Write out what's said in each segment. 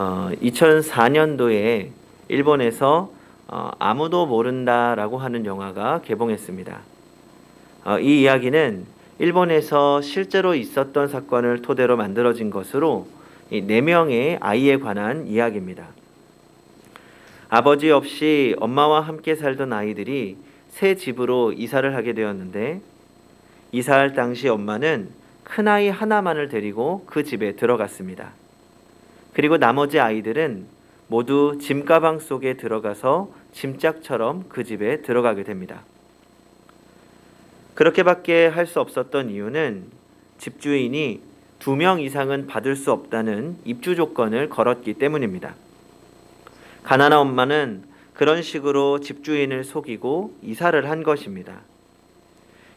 어, 2004년도에 일본에서 어, 아무도 모른다라고 하는 영화가 개봉했습니다. 어, 이 이야기는 일본에서 실제로 있었던 사건을 토대로 만들어진 것으로 이네 명의 아이에 관한 이야기입니다. 아버지 없이 엄마와 함께 살던 아이들이 새 집으로 이사를 하게 되었는데 이사할 당시 엄마는 큰아이 하나만을 데리고 그 집에 들어갔습니다. 그리고 나머지 아이들은 모두 짐가방 속에 들어가서 짐짝처럼 그 집에 들어가게 됩니다. 그렇게밖에 할 수 없었던 이유는 집주인이 두 명 이상은 받을 수 없다는 입주 조건을 걸었기 때문입니다. 가난한 엄마는 그런 식으로 집주인을 속이고 이사를 한 것입니다.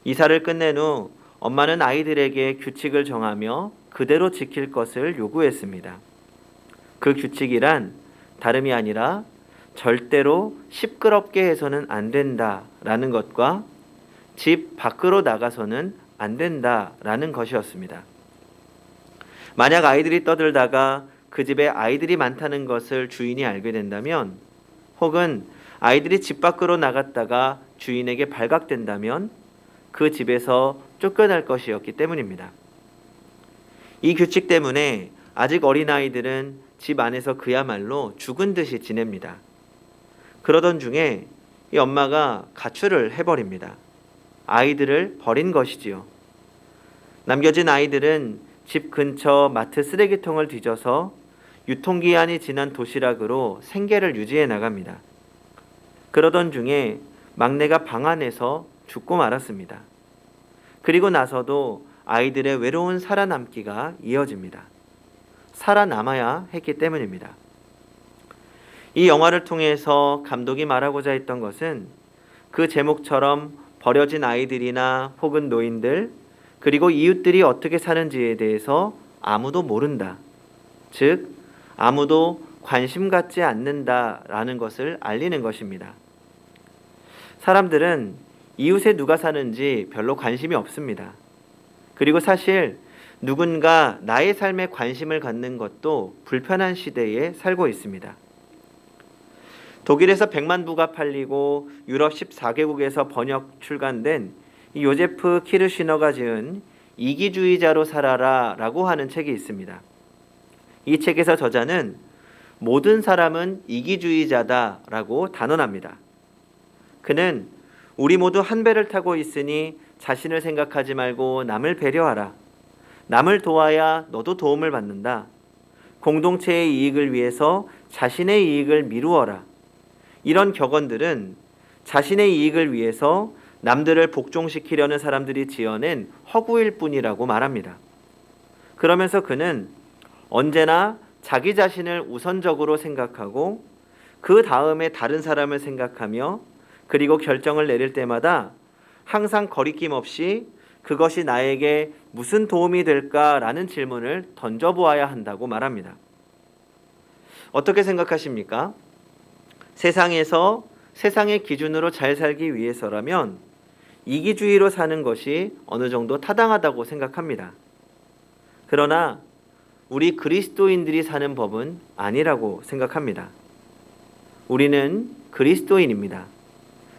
이사를 끝낸 후 엄마는 아이들에게 규칙을 정하며 그대로 지킬 것을 요구했습니다. 그 규칙이란 다름이 아니라 절대로 시끄럽게 해서는 안 된다라는 것과 집 밖으로 나가서는 안 된다라는 것이었습니다. 만약 아이들이 떠들다가 그 집에 아이들이 많다는 것을 주인이 알게 된다면 혹은 아이들이 집 밖으로 나갔다가 주인에게 발각된다면 그 집에서 쫓겨날 것이었기 때문입니다. 이 규칙 때문에 아직 어린 아이들은 집 안에서 그야말로 죽은 듯이 지냅니다. 그러던 중에 이 엄마가 가출을 해버립니다. 아이들을 버린 것이지요. 남겨진 아이들은 집 근처 마트 쓰레기통을 뒤져서 유통기한이 지난 도시락으로 생계를 유지해 나갑니다. 그러던 중에 막내가 방 안에서 죽고 말았습니다. 그리고 나서도 아이들의 외로운 살아남기가 이어집니다. 살아남아야 했기 때문입니다. 이 영화를 통해서 감독이 말하고자 했던 것은 그 제목처럼 버려진 아이들이나 혹은 노인들 그리고 이웃들이 어떻게 사는지에 대해서 아무도 모른다. 즉, 아무도 관심 갖지 않는다라는 것을 알리는 것입니다. 사람들은 이웃에 누가 사는지 별로 관심이 없습니다. 그리고 사실 누군가 나의 삶에 관심을 갖는 것도 불편한 시대에 살고 있습니다. 독일에서 100만 부가 팔리고 유럽 14개국에서 번역 출간된 이 요제프 키르시너가 지은 이기주의자로 살아라 라고 하는 책이 있습니다. 이 책에서 저자는 모든 사람은 이기주의자다 라고 단언합니다. 그는 우리 모두 한 배를 타고 있으니 자신을 생각하지 말고 남을 배려하라. 남을 도와야 너도 도움을 받는다. 공동체의 이익을 위해서 자신의 이익을 미루어라. 이런 격언들은 자신의 이익을 위해서 남들을 복종시키려는 사람들이 지어낸 허구일 뿐이라고 말합니다. 그러면서 그는 언제나 자기 자신을 우선적으로 생각하고 그 다음에 다른 사람을 생각하며 그리고 결정을 내릴 때마다 항상 거리낌 없이 그것이 나에게 무슨 도움이 될까라는 질문을 던져보아야 한다고 말합니다. 어떻게 생각하십니까? 세상에서 세상의 기준으로 잘 살기 위해서라면 이기주의로 사는 것이 어느 정도 타당하다고 생각합니다. 그러나 우리 그리스도인들이 사는 법은 아니라고 생각합니다. 우리는 그리스도인입니다.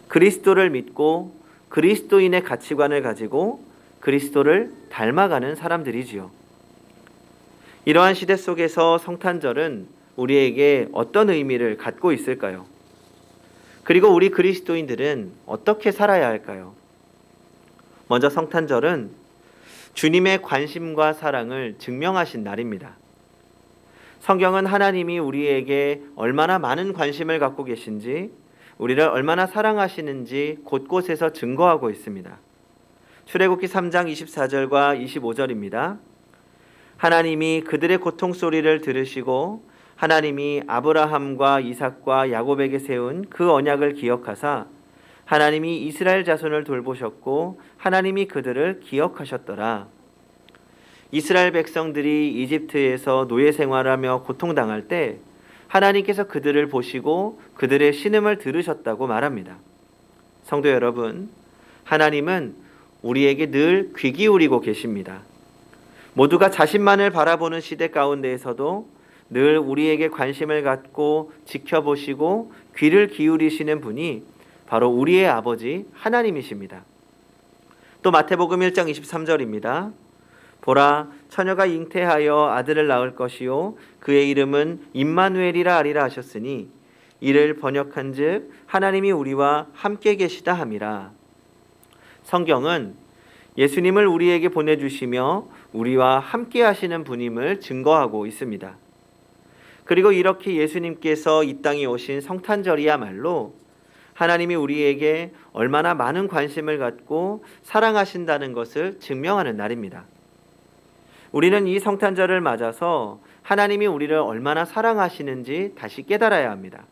그리스도를 믿고 그리스도인의 가치관을 가지고 그리스도를 닮아가는 사람들이지요. 이러한 시대 속에서 성탄절은 우리에게 어떤 의미를 갖고 있을까요? 그리고 우리 그리스도인들은 어떻게 살아야 할까요? 먼저 성탄절은 주님의 관심과 사랑을 증명하신 날입니다. 성경은 하나님이 우리에게 얼마나 많은 관심을 갖고 계신지, 우리를 얼마나 사랑하시는지 곳곳에서 증거하고 있습니다. 출애굽기 3장 24절과 25절입니다. 하나님이 그들의 고통 소리를 들으시고 하나님이 아브라함과 이삭과 야곱에게 세운 그 언약을 기억하사 하나님이 이스라엘 자손을 돌보셨고 하나님이 그들을 기억하셨더라. 이스라엘 백성들이 이집트에서 노예 생활하며 고통당할 때 하나님께서 그들을 보시고 그들의 신음을 들으셨다고 말합니다. 성도 여러분, 하나님은 우리에게 늘 귀 기울이고 계십니다. 모두가 자신만을 바라보는 시대 가운데에서도 늘 우리에게 관심을 갖고 지켜보시고 귀를 기울이시는 분이 바로 우리의 아버지 하나님이십니다. 또 마태복음 1장 23절입니다. 보라 처녀가 잉태하여 아들을 낳을 것이요 그의 이름은 임마누엘이라 하리라 하셨으니 이를 번역한즉 하나님이 우리와 함께 계시다 함이라. 성경은 예수님을 우리에게 보내 주시며 우리와 함께 하시는 분임을 증거하고 있습니다. 그리고 이렇게 예수님께서 이 땅에 오신 성탄절이야말로 하나님이 우리에게 얼마나 많은 관심을 갖고 사랑하신다는 것을 증명하는 날입니다. 우리는 이 성탄절을 맞아서 하나님이 우리를 얼마나 사랑하시는지 다시 깨달아야 합니다.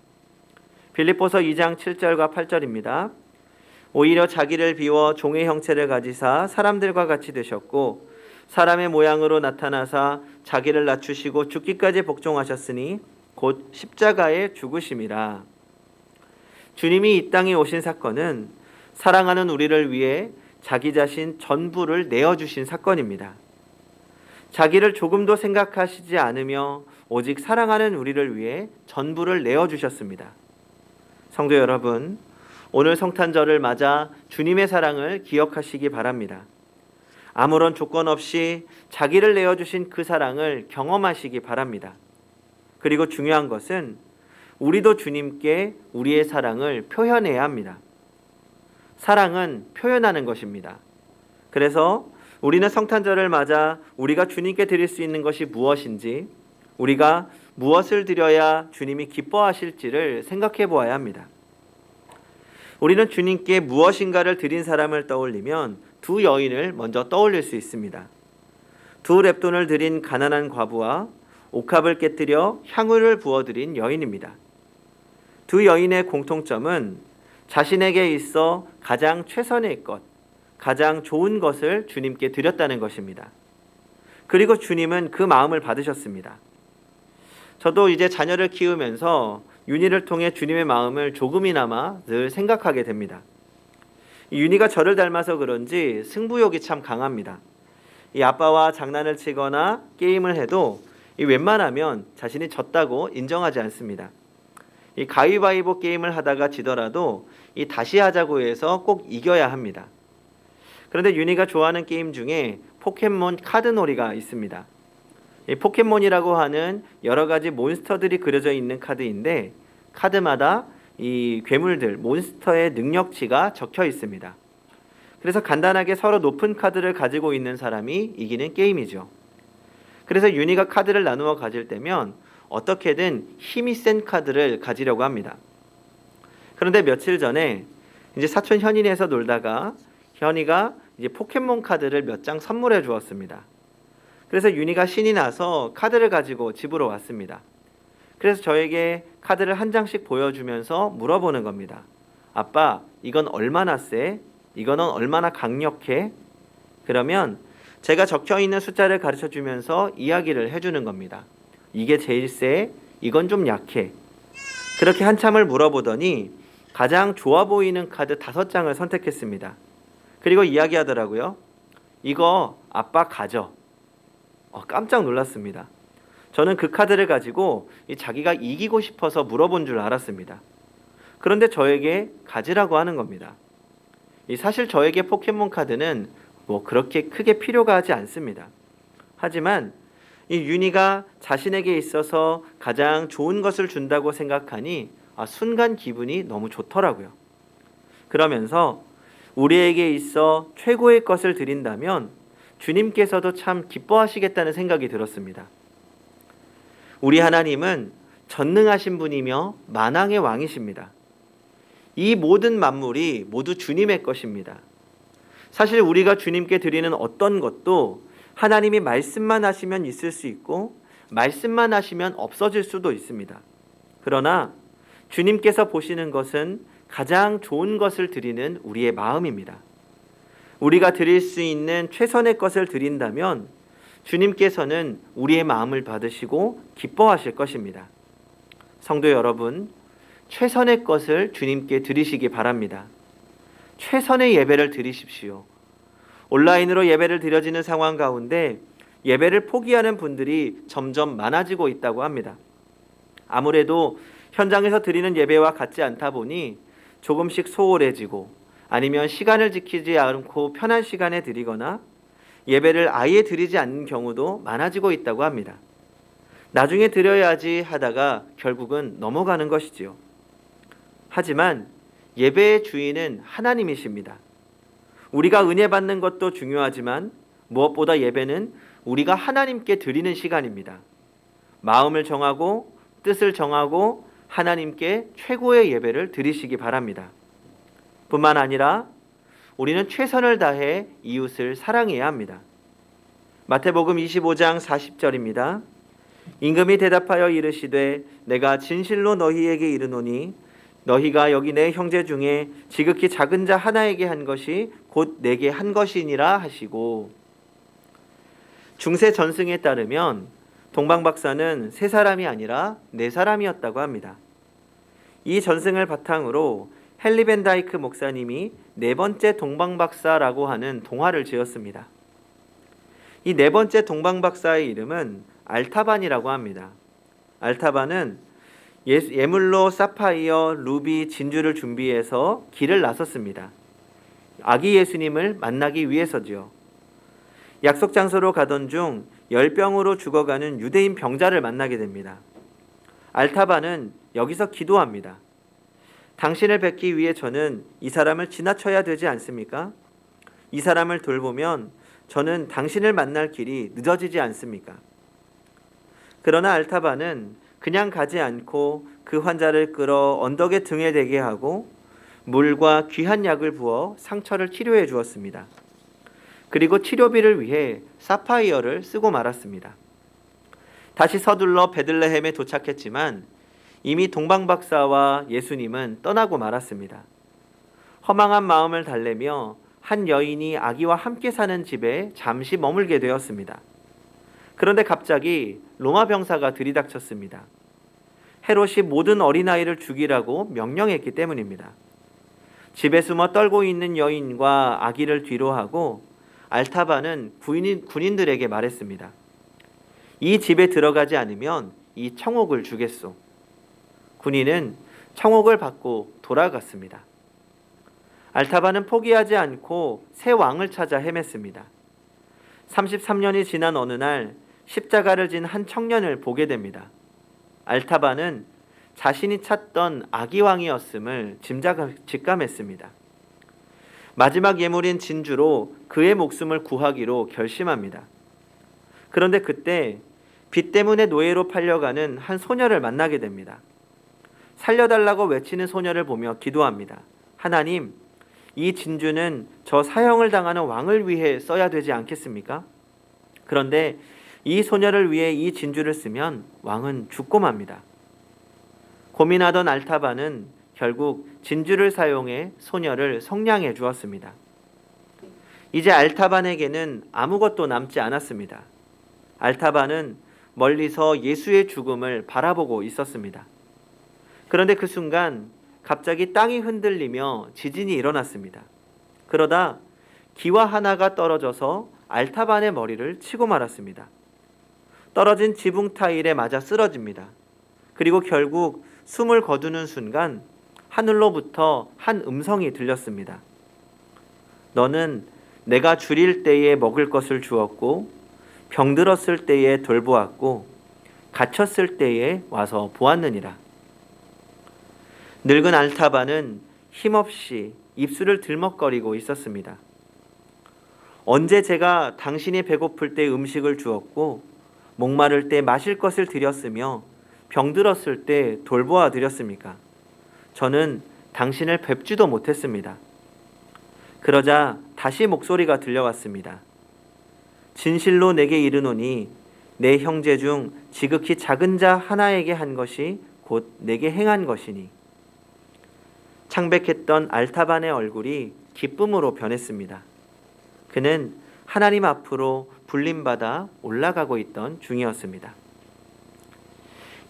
빌립보서 2장 7절과 8절입니다. 오히려 자기를 비워 종의 형체를 가지사 사람들과 같이 되셨고 사람의 모양으로 나타나사 자기를 낮추시고 죽기까지 복종하셨으니 곧 십자가에 죽으심이라. 주님이 이 땅에 오신 사건은 사랑하는 우리를 위해 자기 자신 전부를 내어 주신 사건입니다. 자기를 조금도 생각하시지 않으며 오직 사랑하는 우리를 위해 전부를 내어 주셨습니다. 성도 여러분, 오늘 성탄절을 맞아 주님의 사랑을 기억하시기 바랍니다. 아무런 조건 없이 자기를 내어 주신 그 사랑을 경험하시기 바랍니다. 그리고 중요한 것은 우리도 주님께 우리의 사랑을 표현해야 합니다. 사랑은 표현하는 것입니다. 그래서 우리는 성탄절을 맞아 우리가 주님께 드릴 수 있는 것이 무엇인지, 우리가 무엇을 드려야 주님이 기뻐하실지를 생각해 보아야 합니다. 우리는 주님께 무엇인가를 드린 사람을 떠올리면 두 여인을 먼저 떠올릴 수 있습니다. 두 랩돈을 드린 가난한 과부와 옥합을 깨뜨려 향유를 부어드린 여인입니다. 두 여인의 공통점은 자신에게 있어 가장 최선의 것, 가장 좋은 것을 주님께 드렸다는 것입니다. 그리고 주님은 그 마음을 받으셨습니다. 저도 이제 자녀를 키우면서 윤희를 통해 주님의 마음을 조금이나마 늘 생각하게 됩니다. 윤희가 저를 닮아서 그런지 승부욕이 참 강합니다. 이 아빠와 장난을 치거나 게임을 해도 이 웬만하면 자신이 졌다고 인정하지 않습니다. 이 가위바위보 게임을 하다가 지더라도 이 다시 하자고 해서 꼭 이겨야 합니다. 그런데 윤희가 좋아하는 게임 중에 포켓몬 카드놀이가 있습니다. 이 포켓몬이라고 하는 여러 가지 몬스터들이 그려져 있는 카드인데 카드마다 이 괴물들 몬스터의 능력치가 적혀 있습니다. 그래서 간단하게 서로 높은 카드를 가지고 있는 사람이 이기는 게임이죠. 그래서 윤희가 카드를 나누어 가질 때면 어떻게든 힘이 센 카드를 가지려고 합니다. 그런데 며칠 전에 이제 사촌 현인에서 놀다가 현이가 이제 포켓몬 카드를 몇 장 선물해 주었습니다. 그래서 윤희가 신이 나서 카드를 가지고 집으로 왔습니다. 그래서 저에게 카드를 한 장씩 보여주면서 물어보는 겁니다. 아빠, 이건 얼마나 세? 이거는 얼마나 강력해? 그러면 제가 적혀 있는 숫자를 가르쳐 주면서 이야기를 해주는 겁니다. 이게 제일 세? 이건 좀 약해. 그렇게 한참을 물어보더니 가장 좋아 보이는 카드 다섯 장을 선택했습니다. 그리고 이야기하더라고요. 이거 아빠 가져. 어, 깜짝 놀랐습니다. 저는 그 카드를 가지고 이 자기가 이기고 싶어서 물어본 줄 알았습니다. 그런데 저에게 가지라고 하는 겁니다. 이 사실 저에게 포켓몬 카드는 뭐 그렇게 크게 필요가 하지 않습니다. 하지만 이 윤희가 자신에게 있어서 가장 좋은 것을 준다고 생각하니 아, 순간 기분이 너무 좋더라고요. 그러면서 우리에게 있어 최고의 것을 드린다면 주님께서도 참 기뻐하시겠다는 생각이 들었습니다. 우리 하나님은 전능하신 분이며 만왕의 왕이십니다. 이 모든 만물이 모두 주님의 것입니다. 사실 우리가 주님께 드리는 어떤 것도 하나님이 말씀만 하시면 있을 수 있고 말씀만 하시면 없어질 수도 있습니다. 그러나 주님께서 보시는 것은 가장 좋은 것을 드리는 우리의 마음입니다. 우리가 드릴 수 있는 최선의 것을 드린다면 주님께서는 우리의 마음을 받으시고 기뻐하실 것입니다. 성도 여러분, 최선의 것을 주님께 드리시기 바랍니다. 최선의 예배를 드리십시오. 온라인으로 예배를 드려지는 상황 가운데 예배를 포기하는 분들이 점점 많아지고 있다고 합니다. 아무래도 현장에서 드리는 예배와 같지 않다 보니 조금씩 소홀해지고 아니면 시간을 지키지 않고 편한 시간에 드리거나 예배를 아예 드리지 않는 경우도 많아지고 있다고 합니다. 나중에 드려야지 하다가 결국은 넘어가는 것이지요. 하지만 예배의 주인은 하나님이십니다. 우리가 은혜 받는 것도 중요하지만 무엇보다 예배는 우리가 하나님께 드리는 시간입니다. 마음을 정하고 뜻을 정하고 하나님께 최고의 예배를 드리시기 바랍니다. 뿐만 아니라 우리는 최선을 다해 이웃을 사랑해야 합니다. 마태복음 25장 40절입니다. 임금이 대답하여 이르시되 내가 진실로 너희에게 이르노니 너희가 여기 내 형제 중에 지극히 작은 자 하나에게 한 것이 곧 내게 한 것이니라 하시고 중세 전승에 따르면 동방 박사는 세 사람이 아니라 네 사람이었다고 합니다. 이 전승을 바탕으로 헨리 벤다이크 목사님이 네 번째 동방 박사라고 하는 동화를 지었습니다. 이 네 번째 동방 박사의 이름은 알타반이라고 합니다. 알타반은 예, 예물로 사파이어, 루비, 진주를 준비해서 길을 나섰습니다. 아기 예수님을 만나기 위해서지요. 약속 장소로 가던 중 열병으로 죽어가는 유대인 병자를 만나게 됩니다. 알타바는 여기서 기도합니다. 당신을 뵙기 위해 저는 이 사람을 지나쳐야 되지 않습니까? 이 사람을 돌보면 저는 당신을 만날 길이 늦어지지 않습니까? 그러나 알타바는 그냥 가지 않고 그 환자를 끌어 언덕에 등에 대게 하고 물과 귀한 약을 부어 상처를 치료해 주었습니다. 그리고 치료비를 위해 사파이어를 쓰고 말았습니다. 다시 서둘러 베들레헴에 도착했지만 이미 동방 박사와 예수님은 떠나고 말았습니다. 허망한 마음을 달래며 한 여인이 아기와 함께 사는 집에 잠시 머물게 되었습니다. 그런데 갑자기 로마 병사가 들이닥쳤습니다. 헤롯이 모든 어린아이를 죽이라고 명령했기 때문입니다. 집에 숨어 떨고 있는 여인과 아기를 뒤로하고 알타바는 군인, 군인들에게 말했습니다. 이 집에 들어가지 않으면 이 청옥을 주겠소. 군인은 청옥을 받고 돌아갔습니다. 알타바는 포기하지 않고 새 왕을 찾아 헤맸습니다. 33년이 지난 어느 날 십자가를 진 한 청년을 보게 됩니다. 알타바는 자신이 찾던 아기 왕이었음을 짐작 직감했습니다. 마지막 예물인 진주로 그의 목숨을 구하기로 결심합니다. 그런데 그때 빚 때문에 노예로 팔려가는 한 소녀를 만나게 됩니다. 살려달라고 외치는 소녀를 보며 기도합니다. 하나님, 이 진주는 저 사형을 당하는 왕을 위해 써야 되지 않겠습니까? 그런데 이 소녀를 위해 이 진주를 쓰면 왕은 죽고 맙니다. 고민하던 알타바는 결국 진주를 사용해 소녀를 성량해 주었습니다. 이제 알타반에게는 아무것도 남지 않았습니다. 알타반은 멀리서 예수의 죽음을 바라보고 있었습니다. 그런데 그 순간 갑자기 땅이 흔들리며 지진이 일어났습니다. 그러다 기와 하나가 떨어져서 알타반의 머리를 치고 말았습니다. 떨어진 지붕 타일에 맞아 쓰러집니다. 그리고 결국 숨을 거두는 순간 하늘로부터 한 음성이 들렸습니다. 너는 내가 줄일 때에 먹을 것을 주었고 병들었을 때에 돌보았고 갇혔을 때에 와서 보았느니라. 늙은 알타바는 힘없이 입술을 들먹거리고 있었습니다. 언제 제가 당신이 배고플 때 음식을 주었고 목마를 때 마실 것을 드렸으며 병들었을 때 돌보아 드렸습니까? 저는 당신을 뵙지도 못했습니다. 그러자 다시 목소리가 들려왔습니다. 진실로 내게 이르노니 내 형제 중 지극히 작은 자 하나에게 한 것이 곧 내게 행한 것이니 창백했던 알타반의 얼굴이 기쁨으로 변했습니다. 그는 하나님 앞으로 불림받아 올라가고 있던 중이었습니다.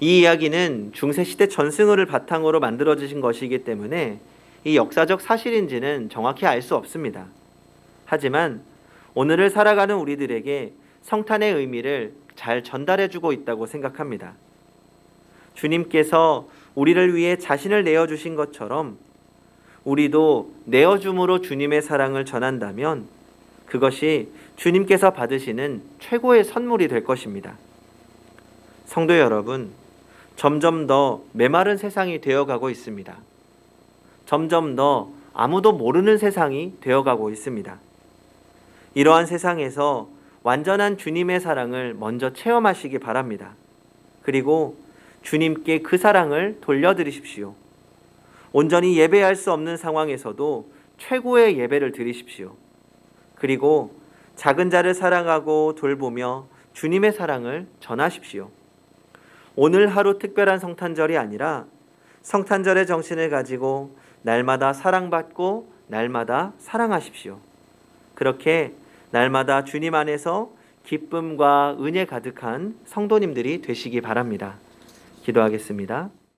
이 이야기는 중세 시대 전승을 바탕으로 만들어지신 것이기 때문에 이 역사적 사실인지는 정확히 알 수 없습니다. 하지만 오늘을 살아가는 우리들에게 성탄의 의미를 잘 전달해주고 있다고 생각합니다. 주님께서 우리를 위해 자신을 내어주신 것처럼 우리도 내어줌으로 주님의 사랑을 전한다면 그것이 주님께서 받으시는 최고의 선물이 될 것입니다. 성도 여러분, 점점 더 메마른 세상이 되어가고 있습니다. 점점 더 아무도 모르는 세상이 되어가고 있습니다. 이러한 세상에서 완전한 주님의 사랑을 먼저 체험하시기 바랍니다. 그리고 주님께 그 사랑을 돌려드리십시오. 온전히 예배할 수 없는 상황에서도 최고의 예배를 드리십시오. 그리고 작은 자를 사랑하고 돌보며 주님의 사랑을 전하십시오. 오늘 하루 특별한 성탄절이 아니라 성탄절의 정신을 가지고 날마다 사랑받고 날마다 사랑하십시오. 그렇게 날마다 주님 안에서 기쁨과 은혜 가득한 성도님들이 되시기 바랍니다. 기도하겠습니다.